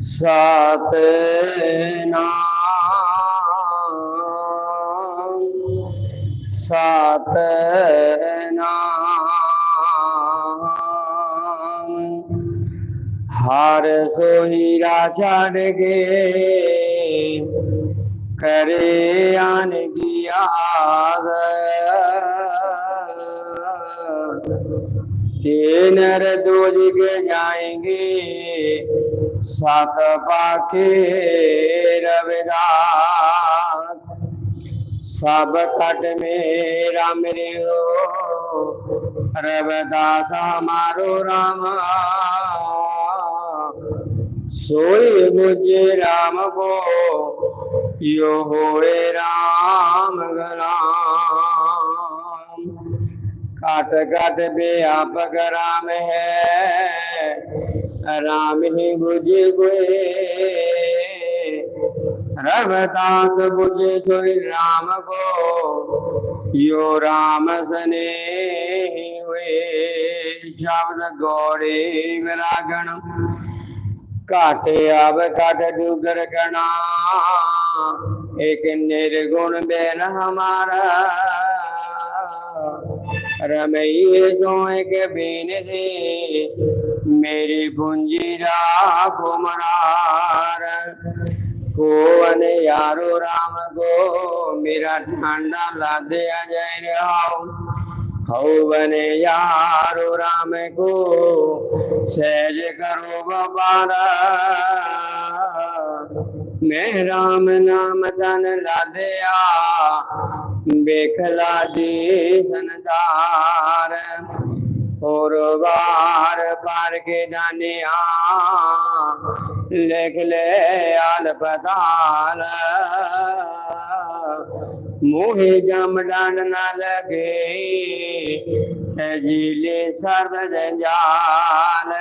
ਸਤਨਾਮ ਸਤਨਾਮ। ਹਰ ਸੋਹੀ ਰਾਜਾ ਗੇ ਕਰੇ ਆਨ ਗਿਆਦ ਤੇ ਨਰ ਦੋਜ ਜਾਏਗੇ जाएंगे सात पाके रविदास सब कट मेरा मेरे हो रविदास हमारो राम सोई मुझे राम को यो होए राम गराम ਘਟ ਘਟ ਬਿਆਪਕ ਰਾਮ ਹੈ। ਰਾਮ ਹੀ ਬੁਝੇ ਗੁਏ। ਰਵਦਾਸ ਬੁਝੇ ਸੋਈ ਰਾਮ ਕੋ। ਯੋ ਰਾਮ ਸਨੇਹੀ। ਹੋਏ ਸ਼ਬਦ ਗੋੜੇ ਵਿਰਾਗਣ। ਘਾਟ ਆਵ ਘਟ ਡੂਗਰ ਗਣਾ। ਇੱਕ ਨਿਰਗੁਣ ਬੇਨ ਹਮਾਰਾ। रमैये सोए के बीन दे मेरी पूंजी राखो मनार को अने यारो राम को मेरा ठंडा ला दे अजय आओ हौ बने यारो राम को सहज करो बाबारा मैं राम नाम धन ला दिया बेखला और बार पार के दानिया लिख ले आल पताल। मोहे जम डांड न लगे ज़िले सर्व जंजाल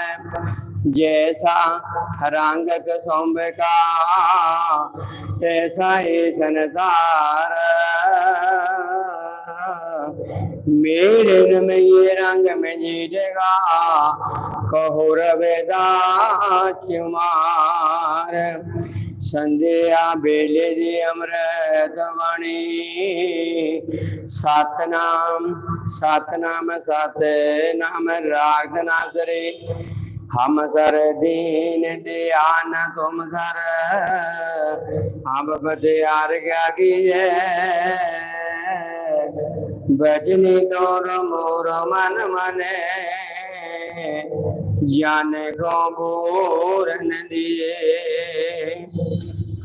जैसा रंग सोम का, तैसा ही संसार मेरे में ये रंग में जीतेगा, कहो रवेदा चुमार ਸੰਧਿਆ ਵੇਲੇ ਦੀ ਅੰਮ੍ਰਿਤ ਬਾਣੀ। ਸਤਨਾਮ ਸਤਨਾਮ ਸਤਨਾਮ, ਰਾਗ ਨਾਜ਼ਰੇ। ਹਮ ਸਰ ਦੀਨ ਦਿਆਨ ਤੁਮ ਸਰ। ਆਬ ਬਦਿਆਰ ਕਿਆ ਕੀਏ। ਬਜਨੀ ਤੋਰ ਮੋਰ ਮਨ ਮਨੇ। ज्ञान पूरन दिए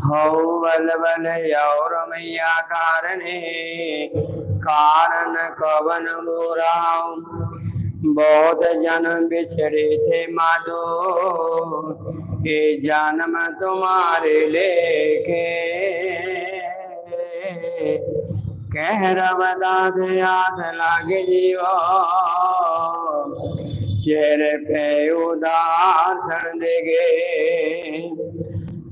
हौ बल बल और मैया कारण। कारण कवन बोराऊं बहुत जन्म बिछड़े थे माधो ये जन्म तुम्हारे लेके। कह रवदास याद लागे जीवो। चेहरे पे उदासन देगे।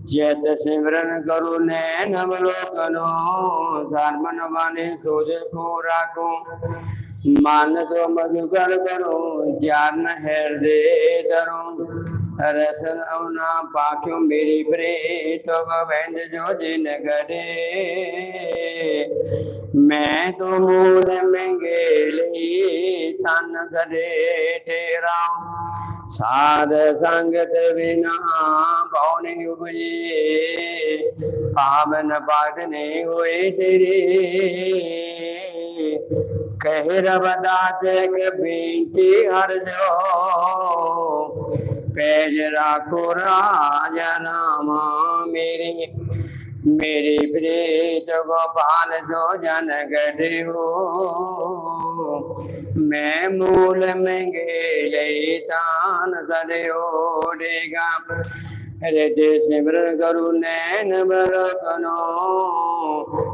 चेत सिमरन करो नैन अवलोकनो सारमन वाने सोजे को। राखो मान तो मधुकर करो, ज्ञान हृदय धरो। ਰਸਨ ਪਾਖਿਓ ਮੇਰੀ ਬਰੇ ਤੋ ਗਵਿੰਦ ਜੋ ਜਿਨ ਗਰੇ ਮੈਂ ਤੋ ਮੂਲ ਮੰਗੇ ਲਈ ਤਨ ਸਰੇ ਤੇਰਾ ਸਾਧ ਸੰਗਤ ਬਿਨਾ ਭਉਨ ਉਪਜੇ। ਪਾਵਨ ਬਾਦਨੇ ਹੋਏ ਤੇਰੇ। ਕਹਿ ਰਵ ਦਾਤ ਕੇ ਹਰ ਜੋ। पैज राखो राजा रामा मेरी। मेरे प्रेत गोपाल जो जन गढ़ हो, मैं मूल में गे गेले तान सरे ਹਿਰਦੇ ਸਿਮਰਨ ਕਰੁ ਨੈਣ ਬਰਕਨੋ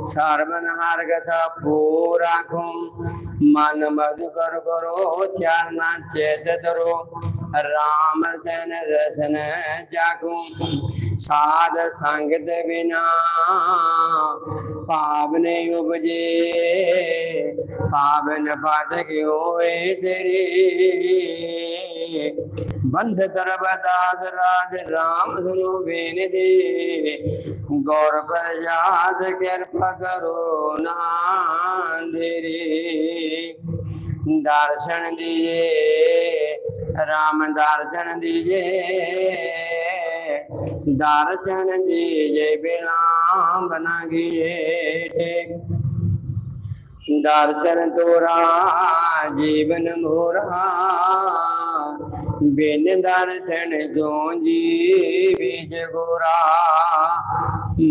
ਸਰਬਨ ਹਰ ਕਥਾ ਪੂਰ ਰਾਖੋ ਮਨ ਮਦ ਕਰ ਕਰੋ, ਚਰਨਾ ਚੇਤ ਧਰੋ। ਰਾਮ ਸਨ ਰਸਨ ਜਾਗੋ। ਸਾਧ ਸੰਗਤ ਬਿਨਾ ਪਾਵਨੇ ਉਪਜੇ। ਪਾਵਨ ਪਦ ਕਿਉ ਏ ਤੇਰੇ? ਬੰਧ ਤਰਬਦਾਸ ਰਾਜ ਰਾਮ ਸੁਨੋ ਬੇਨਤੀ ਗੌਰ ਪ੍ਰਜਾਤ ਕਿਰਪਾ ਕਰੋ ਨਾਂਦੇਰੀ ਦਰਸ਼ਨ ਦੀਏ, ਰਾਮ ਦਰਸ਼ਨ ਦੀਏ। ਦਰਸ਼ਨ ਦੀਏ ਬਿਲਾਮ ਬਨਾ ਗਏ ਦਰਸ਼ਨ ਤੋਰਾ ਜੀਵਨ ਮੋਰਾ। ਬਿਨ ਦਰਸ਼ਨ ਜੋ ਜੀਵਿ ਜਗੋਰਾ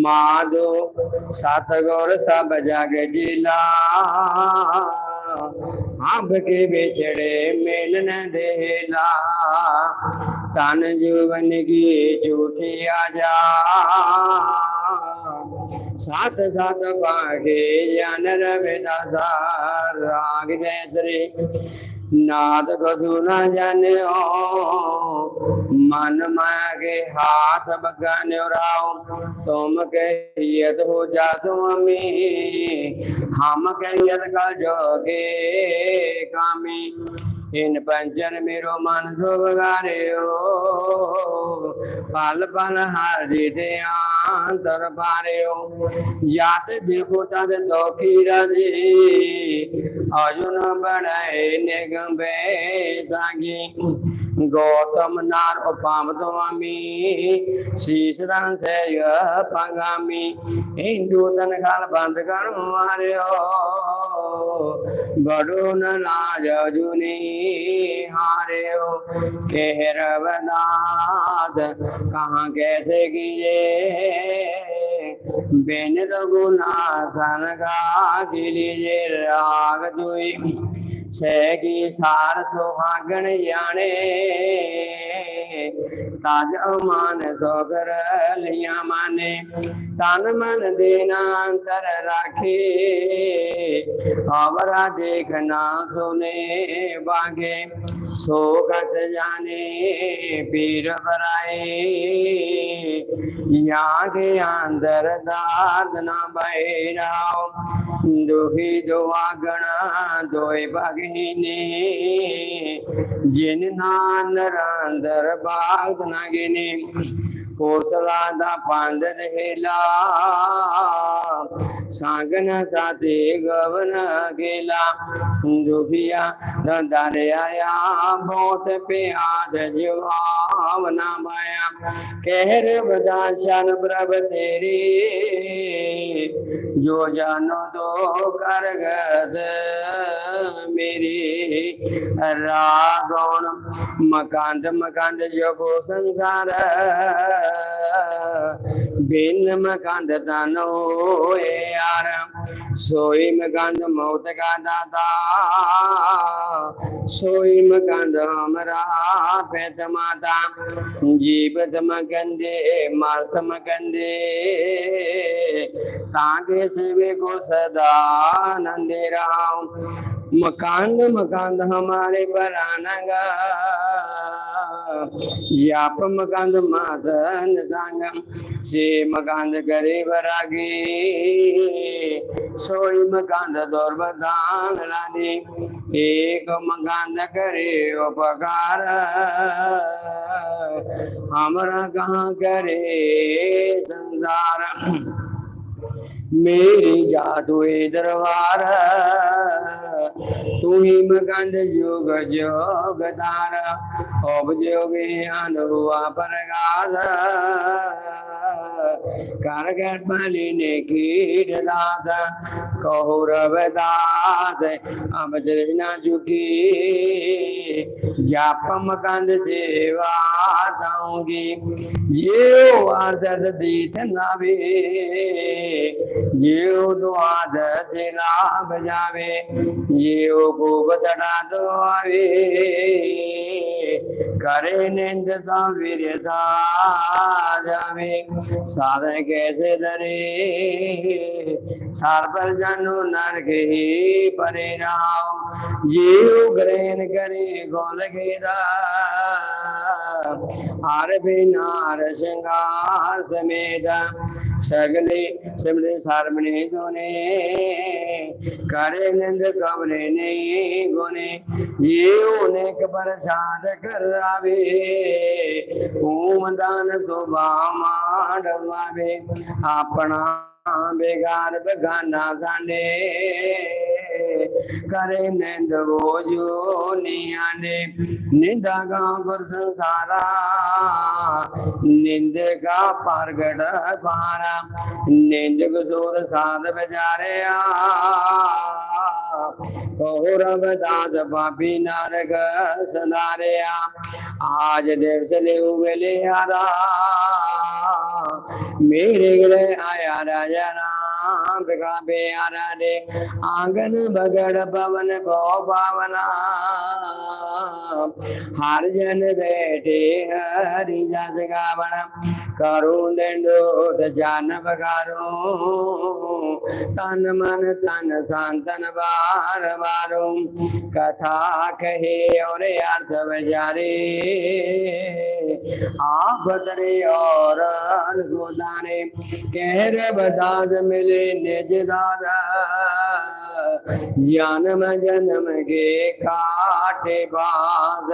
ਮਾਦੋ ਸਤਗੁਰ ਸਭ ਜਗ ਜਿਲਾ। ਅੰਬ ਕੇ ਵਿਛੜੇ ਮਿਲਨ ਦੇਲਾ। ਤਨ ਜੁਵਨ ਕੀ ਝੂਠੀ ਜਾ ਸਾਤ ਸਾਤ ਬਾਗੇ ਜਨ ਰਵਿਦਾਸਾ ਰਾਗ ਜੈ ਸ੍ਰੀ नाद गधु न जाने मन मागे हाथ बगाने राव। तुम के यद हो जा हमें हम के यद का जोगे कामी। ਇਨ ਪੰਜਨ ਮੇਰੋ ਮਨ ਸੋ ਬਗਾਰਿਓ ਪਲ ਪਲ ਹਰਿ ਦੇ ਅੰਤਰ ਪਾਰਿਓ। ਜਾਤ ਦੇਖੋ ਤਦ ਦੋਖੀ ਰਜੀ ਅਜੁਨ ਬਣਾਏ ਨਿਗੰਬੇ ਸਾਗੀ। ਗੌਤਮ ਨਾਰ ਉਪਾਮ ਤਵਾਮੀ ਸ਼ੀਸ਼ ਦਾਨ ਸੇ ਪੰਗਾਮੀ ਹਿੰਦੂ ਤਨ ਖਾਲ ਬੰਦ ਕਰ ਮਾਰਿਓ ਬੜੋ ਨ ਲਾਜ ਜੁਨੀ ਹਾਰਿਓ ਕਹਿਰ ਬਨਾਦ ਕਹਾਂ ਕੈਸੇ ਕੀਏ ਬਿਨ ਰਗੁਨਾ ਸਨਗਾ ਕੀ ਲੀਜੇ ਰਾਗ छैगी सार सुहागण याने। ताज अमान सोगर लिया माने। तन मन देना अंतर राखे। आवरा देखना सोने बागे। ਸੋਗਤ ਜਾਣੇ ਪੀਰ ਬਰਾਏ ਯਾ ਕੇ ਅੰਦਰ ਦਾਦ ਨਾ ਬੈਰਾਓ, ਦੁਹੀ ਦੁਆਗਣਾ ਦੋਇ ਭਗਹੀਨੇ ਜਿਨ ਨਾਨ ਰੰਦਰ ਬਾਗ ਨਾ ਗਿਨੇ, ਕੋਸਲਾ ਦਾ ਪੰਦ ਦੇਲਾ सागन साथे गवन गेला। दुखिया दादा रे आया बहुत प्याज जीवावना माया। कहर बदाशन प्रभ तेरी। ਜੋ ਜਾਨੋ ਤੋ ਕਰਗਦ, ਮੇਰੀ ਰਾਗੋਣ। ਮਕਾਂਦ ਮਕਾਂਦ ਜਗੋ ਸੰਸਾਰ, ਬਿਨ ਮਕਾਂਦ ਤਨੋ ਯਾਰ। ਸੋਈ ਮਕਾਂਦ ਮੌਤ ਕਾ ਦਾਤਾ, ਸੋਈ ਮਕਾਂਦ ਹਮਰਾ ਪੈਤ ਮਾਤਾ। ਜੀਵਤ ਮਕੰਦੇ, ਮਰਤ ਮਕੰਦੇ ताके सेवे को सदा राम। मकांद मकांद हमारे परानगा याप मकांद मादन सांगम। से मकांद करे बरागे सोई मकांद दौर बदान लाने। एक मकांद करे उपकार। हमारा कहाँ करे संसार? मेरे जादुए दरबार, तू ही मकंद जोग जोग दार अब जोगे अनुवा पर कर कर ने कीर दास, कहो अब झुकी। जाप मगंद देवा दूँगी ये वासद दीत જીવ દુઆ દસેલા બજાવે જીવ ખૂબ તડા દોવે ਨਿੰਦ ਸਾਵਿਰ ਦਾ ਜਾਵੇ ਸਾਧਨ ਕੈਸੇ ਦਰੇ ਸਾਰ ਪਰ ਜਾਨੋ ਨਰਕ ਹੀ ਪਰੇ ਰਾਮ ਜਿਉ ਗ੍ਰਹਿਣ ਕਰੇ ਗੋਲ ਘੇਰਾ ਹਰ ਬਿਨਾਰ ਸ਼ਿੰਗਾਰ ਸਮੇਤ ਸਗਲੇ ਸਿਮਲੇ ਸਰਮਣੇ ਜੋਨੇ ਕਰੇ ਨਿੰਦ ਕਮਰੇ ਨਹੀਂ ਗੋਨੇ ਇਹ ਉਹਨੇ ਕ ਪ੍ਰਸਾਦ ਕਰ ਗਾਵੇ કરાવે. ઓમદાન શોભા માડવાવે. આપણા બેગાર બગાના જાને ਕਰੇ ਨਿੰਦ ਵੋ ਜੋ ਨਿਆਨੇ ਨਿੰਦਾ ਗਾ ਗੁਰ ਸੰਸਾਰਾ। ਨਿੰਦ ਕਾ ਪ੍ਰਗਟ ਪਾਰਾ ਨਿੰਦ ਕਸੂਰ ਸਾਧ ਵਿਚਾਰਿਆ। ਕੌਰਵ ਦਾਸ ਪਾਪੀ ਨਰਕ ਸਨਾਰਿਆ ਆਜ ਦਿਵਸ ਲਿਉ ਵੇਲੇ ਹਾਰਾ ਮੇਰੇ ਗਲੇ ਆਇਆ ਰਾਜਾ ਰਾਮ ਬਿਗਾ ਬਿਆਰਾ ਦੇ। ਆਂਗਨ बगड़ भवन भो भावना हर जन बैठे हरि जस गावन करो दंडोत जान बगारो। तन मन तन सांतन बार बारो। कथा कहे और अर्थ बजारे। आप तरे और गोदारे कहर बदाज मिले निज दादा। जन्म जन्म के काटे बाज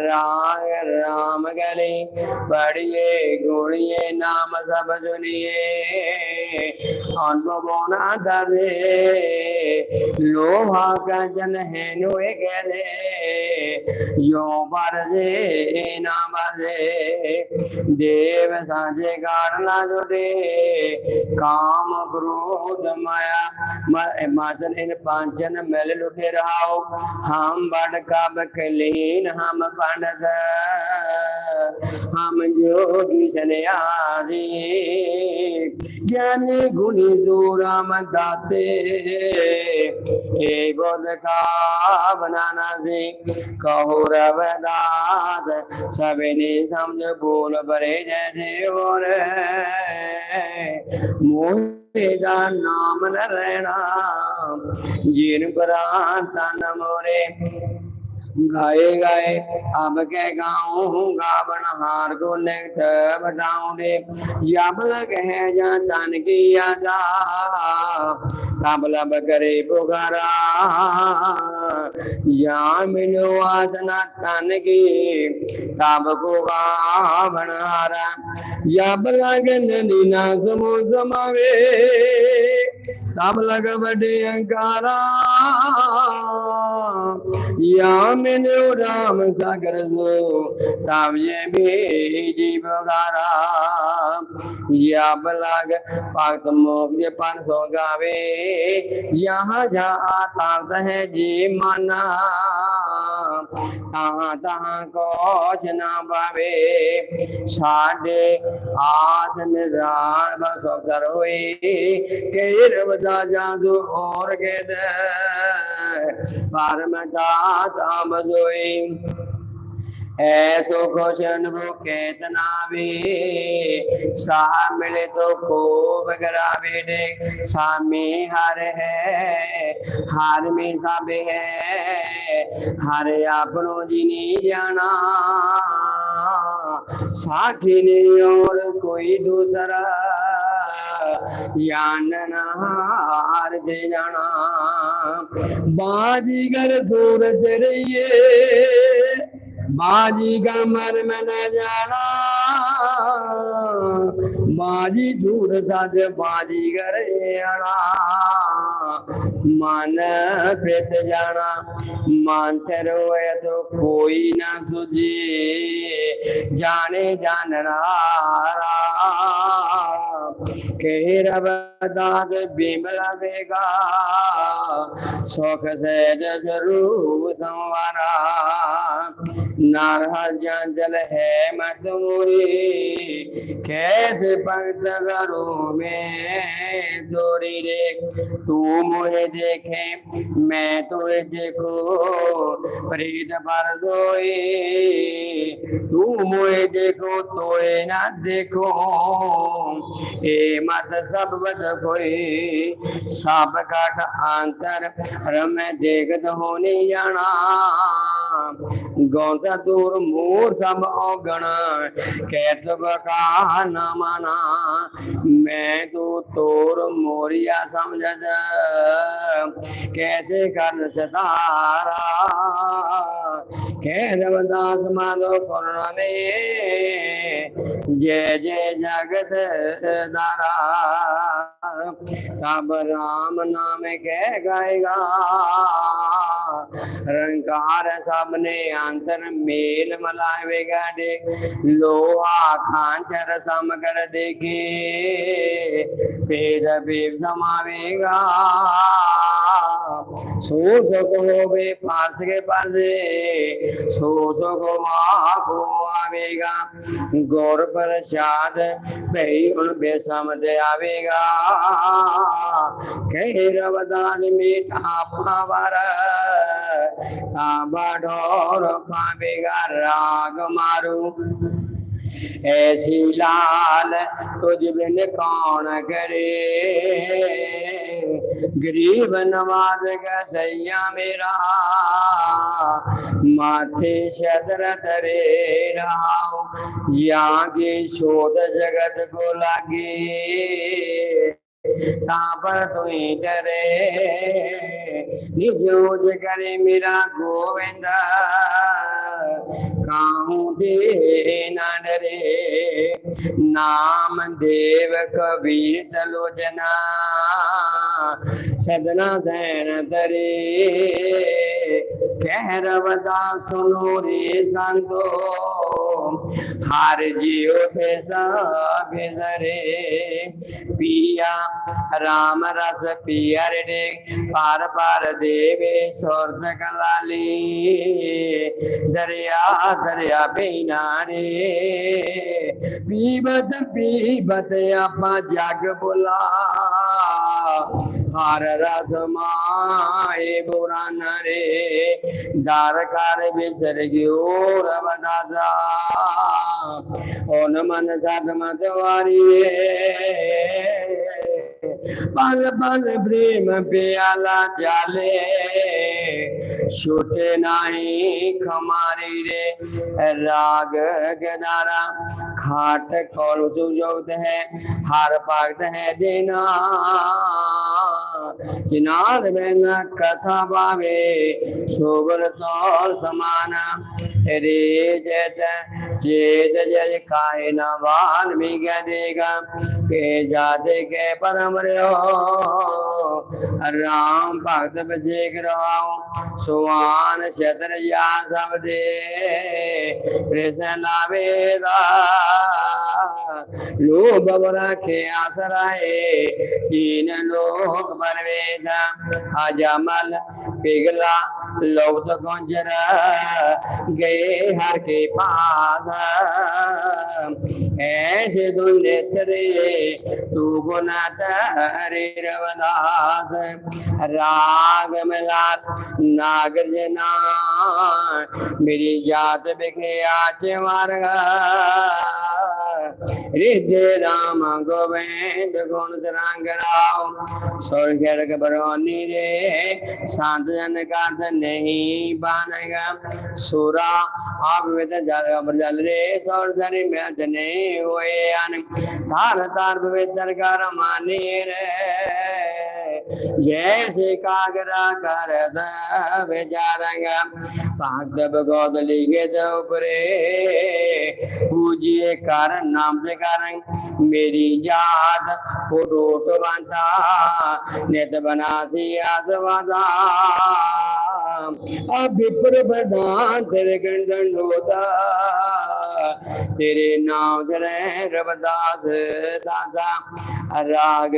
राग राम गले पढ़िए गुणिए, नाम सब सुनिए। अनुभवो ना दरे लोहा का जन है नुए गले। यो पर जे ना बजे देव साझे कारण जोड़े। काम क्रोध माया मासन इन पांचन मिल लुटे रहाओ हम बड़ कब कलीन हम पंडित। हम जोगी सन्यासी। ज्ञानी गुणी जो राम दाते। ए बोध का बनाना से कहो रवदास सबने समझ बोल बरे जैसे और मोहे ਤੇਗਾ ਨਾਮ ਨ ਰਹਿਣਾ। ਜੀਨ ਬਰਾ ਤਨ ਮੋਰੇ। गाए गाए अब के गाऊं गावन हार को लिखत बताऊँ दे जब लग है जा तन की यादा तब लब करे पुकारा। या मिलो आसना तन की को गावन समो समावे तब लग बड़े अंकारा। યામિન્યો રામ સાગર જો તાવજે બીજી બગારા જ્યાં બલાગ પાક મોગ્ય પાન સો ગાવે જ્યાં જા આતા હે જી માના. है तहाँ कोच ना पावे साडे आस निदान बस अवसर हुई के रवदा जादू और के दे परमता ताम जोई ਐਸੋ ਖੋਸ਼ਨ ਭੁਖੇ ਤਨਾਵੇ, ਸਾਹ ਮਿਲੇ ਤੋ ਕੋ ਬਗਰਾਵੇ ਦੇ ਸਾਮੀ ਹਰ ਹੈ, ਹਰ ਮੇ ਸਭ ਹੈ, ਹਰ ਆਪਣੋ ਜੀ ਨਹੀਂ ਜਾਣਾ। ਸਾਖੀ ਨੇ ਔਰ ਕੋਈ ਦੂਸਰਾ ਯਾਨਨਾਰ ਦੇ ਜਾਣਾ। ਬਾਜੀਗਰ ਦੂਰ ਜਰੀਏ ਬਾਜੀ ਕਾ ਮਰ ਮਨ ਜਾਣਾ, ਬਾਜੀ ਝੂੜ ਸਾਜ ਬਾਜੀ ਗਰੇਣਾ ਮਨ ਪਿਤ ਜਾਣਾ, ਮਨ ਤੇ ਰੋਏ ਤੋ ਕੋਈ ਨਾ ਸੁਜੀ ਜਾਣੇ ਜਾਣਣਾ दाद बिमला सुख से ज़रूर संवारा। नारहा जल है मधुरी कैसे भक्त करो मैं जोरी रे। तू मुझे देखे, मैं तुझे देखो। प्रीत पर सोई तू मुझे देखो, तोए ना देखो। ए मत सब बद कोई सब काट अंतर रम देखत होने जाना गौत ਤਾਂ ਦੂਰ ਮੂਰ ਸਭ ਔਗਣ ਕਹਿਤ ਬਕਾ ਨਾ ਮਾਨਾ ਮੈਂ ਤੂੰ ਤੋਰ ਮੋਰੀਆ ਸਮਝ ਜਾ कैसे कर सतारा कह रवदास माधो करुण में जय जय जगत दारा तब राम नाम कह गएगा। रंकार सबने अंतर मेल मलावेगा देख लोहा खांचर सम कर देखे, फिर भेद समावेगा। ਸੋ ਸੁਖ ਹੋਵੇ ਪਾਸ ਕੇ ਪਰਦੇ ਸੋ ਸੁਖ ਮਾ ਕੋ ਆਵੇਗਾ। ਗੁਰ ਪ੍ਰਸਾਦ ਭਈ ਉਨ ਬੇਸਮਦ ਆਵੇਗਾ। ਕਹਿ ਰਵਦਾਨ ਮੇਟਾ ਪਾਵਰ ਆ ਬਡੋਰ ਪਾਵੇਗਾ ਰਾਗ ਮਾਰੂ। ऐसी लाल तुझ बिन कौन करे? गरीब नवाज़ गैया मेरा, माथे शदर तरे रहा यहाँ की शोध जगत को लागे। पर तुई डरे? निजोज करे मेरा गोविंद काहू दे न डरे नाम देव कबीर तलोजना सदना सैन तरे। कह रवदा सुनो रे संतो। हार जियो बेजरे पिया राम रस पिया रे। पार पार देवे स्वर्ग कलाली। दरिया दरिया बेना रे पीबत पीबत आपा जग बोला। हार रस माए बुरान रे दार कार बिसर गयो रवदादा ओन मन सद मतवारी पल पल प्रेम, प्याला जाले। छूटे नाही खमारी रे। राग गदारा, खाट खोल सुजोगत है, हार पागत है देना। चिनार में कथा पावे शोभर तौर समाना। रे जत, चेत जय काहे न वाल्मीक देगा। के जाते के परम रहो, राम भक्त बजे रहो सुवान शतर या सब दे कृष्ण वेदा लोभ रखे आसराए तीन लोक परवेश। अजमल पिघला लोक कंजर गए हर के पास ऐसे दुल्ले तेरे तू गुना तरे रवदास। राग मिलात नागर जना, मेरी जात बिखे आच मारगा। हृदय राम गोविंद गुण सरंग राव। स्वर्ग बरौनी रे शांत जन का नहीं बानेगा सुरा आप में जल रे सौर धरी में जने हुए अन तार तार पवित्र कर मानी रे जैसे कागरा कर के ऊपरे पूजिए कारण नाम से कारण मेरी याद फ़ोटो तो बनता नित बना सी विप्र प्रधान तेरे गंडन होता तेरे नाम तेरे रबदास दासा। राग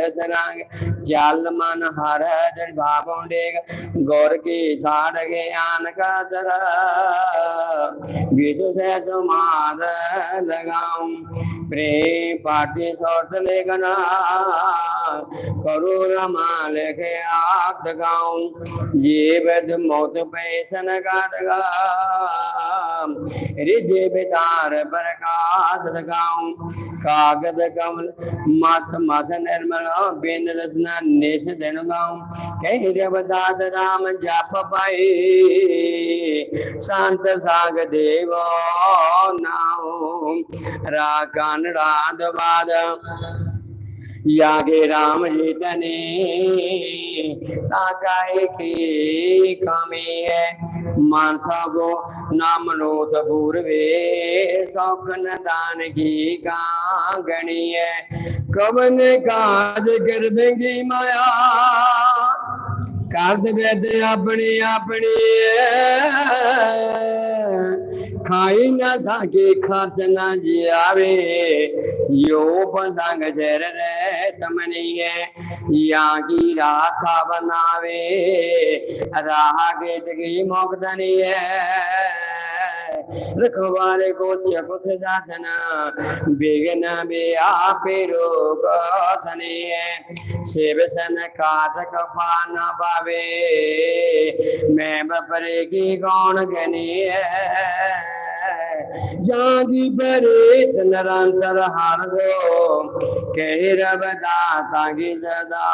सनाग जल मन हर जड़ भापोंडेग गौर की साड़ ज्ञान का दरा विशु से समाद लगाऊँ। प्रेम पाटी सौत लेगना करो रमा लेखे आप दगाऊं। जीवद ਵੈਦ ਮੌਤ ਪੈ ਸਨਗਾਦਗਾ ਰਿਜੇ ਬਿਦਾਰ ਪ੍ਰਕਾਸ਼ ਲਗਾਉ। ਕਾਗਦ ਕਮਲ ਮਤ ਮਸ ਨਿਰਮਲ ਬੇਨ ਰਸਨਾ ਨੇਸ਼ ਦੇਣ ਗਾਉ। ਕਹਿ ਰਵਦਾਸ ਰਾਮ ਜਪ ਪਾਏ ਸੰਤ ਸਾਗ ਦੇਵੋ ਨਾਉ। ਰਾ ਕਾਨੜਾ ਦਵਾਦ यागे राम जितने ताकाए की कमी है मानसा गो नाम नोत पूर्वे सौखन दान की का गणी है कवन काज कर बेंगी माया ਕਰ ਦੇ ਆਪਣੀ ਆਪਣੀ ਖਾਈ ਨਾ ਸਾਕੇ ਖਰਚ ਨਾ ਜਿਆਵੇ यो पसंग जर रे तमनी है या की राथा बनावे राह के जगी मोकदनी है रखवारे को चकुत जातना बेगन बे आपे रोग सने है सेव सन कात कफा न पावे मैं बपरे की कौन गनी है जागी बरे नरंतर हर दो कह रब दाता की सदा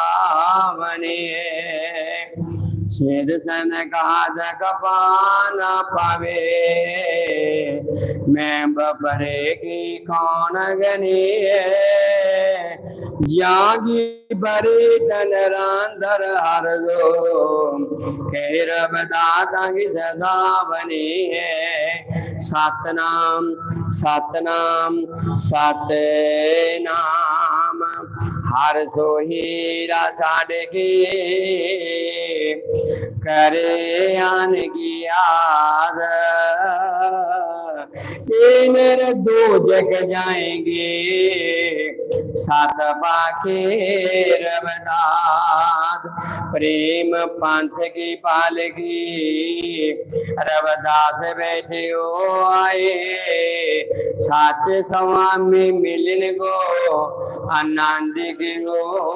बने छेद सन काज कपान पवे। मैं बपरे की कौन गनी जागी बरी तन रांधर हर दो। खेर बदाता की सदा बनी है। सतनाम सतनाम सतनाम। हर हीरा रासान की करे आन गया ये मेरे दो जग जाएँगे। सात बाके रवदास प्रेम पंथ की पालगी रवदास बैठे हो आए। सात स्वामी मिलन को आनंद की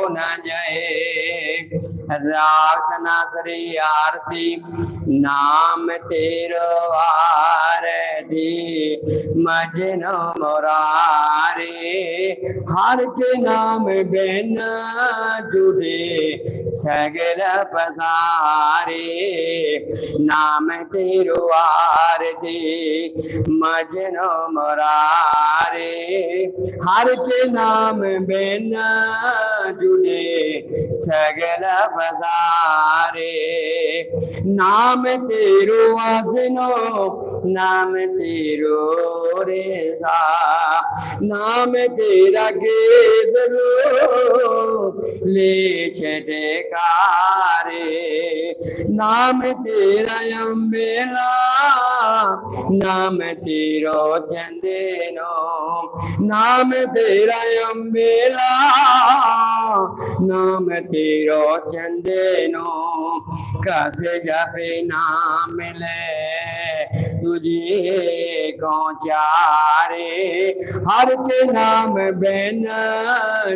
न जय। राधना श्री आरती नाम तेरो आरती मजनो मोरारे हर के नाम बिन जुड़े। सगल पसारे, नाम तेरो आरती मजनो मोरारे हर के नाम बिन जुड़े। सगल पसारे, नाम तेरो आसनो नाम तेरो रे सा नाम तेरा केसरो ले छटकारे नाम तेरा अम्बेला नाम तेरो चंदेनो नाम तेरा अम्बेला नाम तेरो चंदेनो कसे जापे नाम ले तुझे को चारे हर के नाम बहन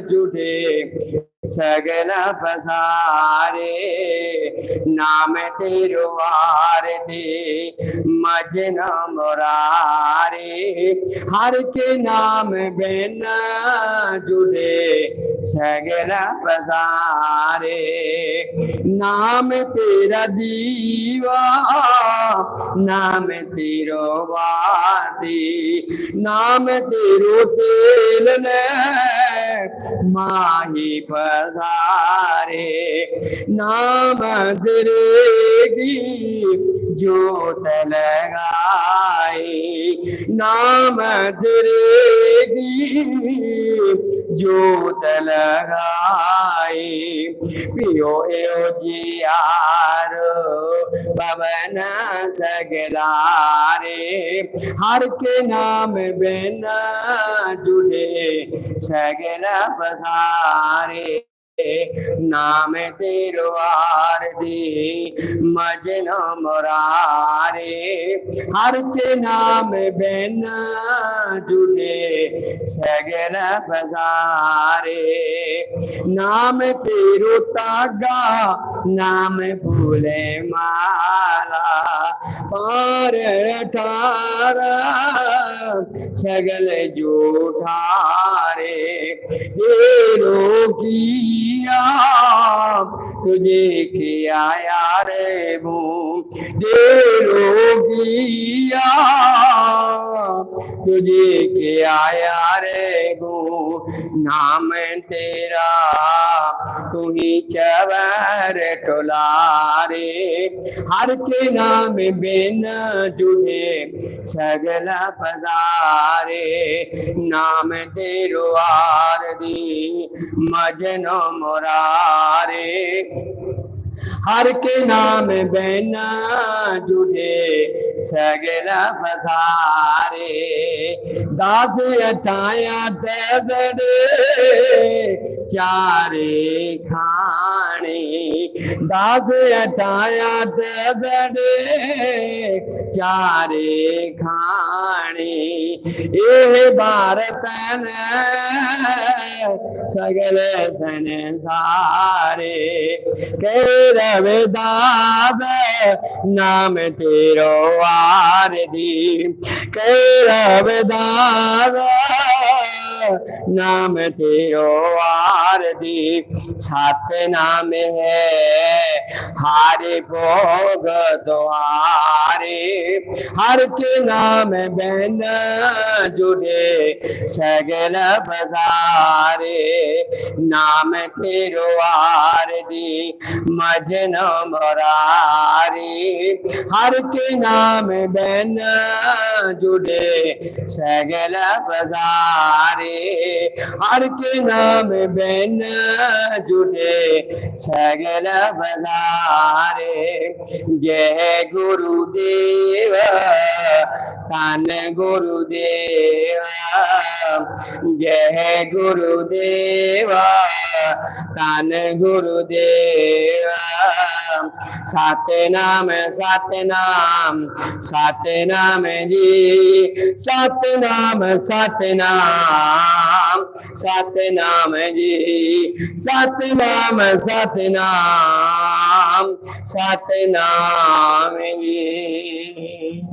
जुटे सगल पसारे नाम तेरो आरती मजन मुरारे। हर के नाम बिन जुड़े सगल पसारे नाम तेरा दीवा, नाम तेरो वादी। नाम तेरो तेल ने माही पधारे नाम तेरेगी जोत लगाई नाम तेरेगी जोत लगाए पियो जियारो पवन सगलारे। हर के नाम बिना जुड़े सगला पसारे नाम तिरवार दे मजन मुरारे हर के नाम बेन जुड़े सगल बजारे नाम तेरु तागा, नाम भूले माला। पार ठारा सगल जो ठारे। हेरो की किया तुझे किया यार वो तेरो किया तुझे किया यार गो, नाम तेरा। तू ही चवर टोलारे, हर के नाम बिन जुड़े सगला पधारे। नाम तेरो आरदी मजनो मुरारे। हर के नाम बिना जुड़े सगला बजारे दास अटाया दगड़े चारे खाने। दास ठाया दे चारे खाने ए भारतन सगल संसारे कह रवे दाद नाम तेरो आर दी कह रवे दादा नाम तेरो दी सात नाम है। हारे भोग द्वारे, हर के नाम बहन जुड़े, सगल बजारे नाम तेरो आरती मजन मरारी। हर के नाम बहन जुड़े, सगल बजारे हर के नाम बैन जुड़े सगल बजारे जय गुरुदेव तन गुरुदेव। जय गुरुदेवा। धन गुरुदेव। सतनाम सतनाम सतनाम जी। सतनाम सतनाम सतनाम जी। सतनाम सतनाम सतनाम जी।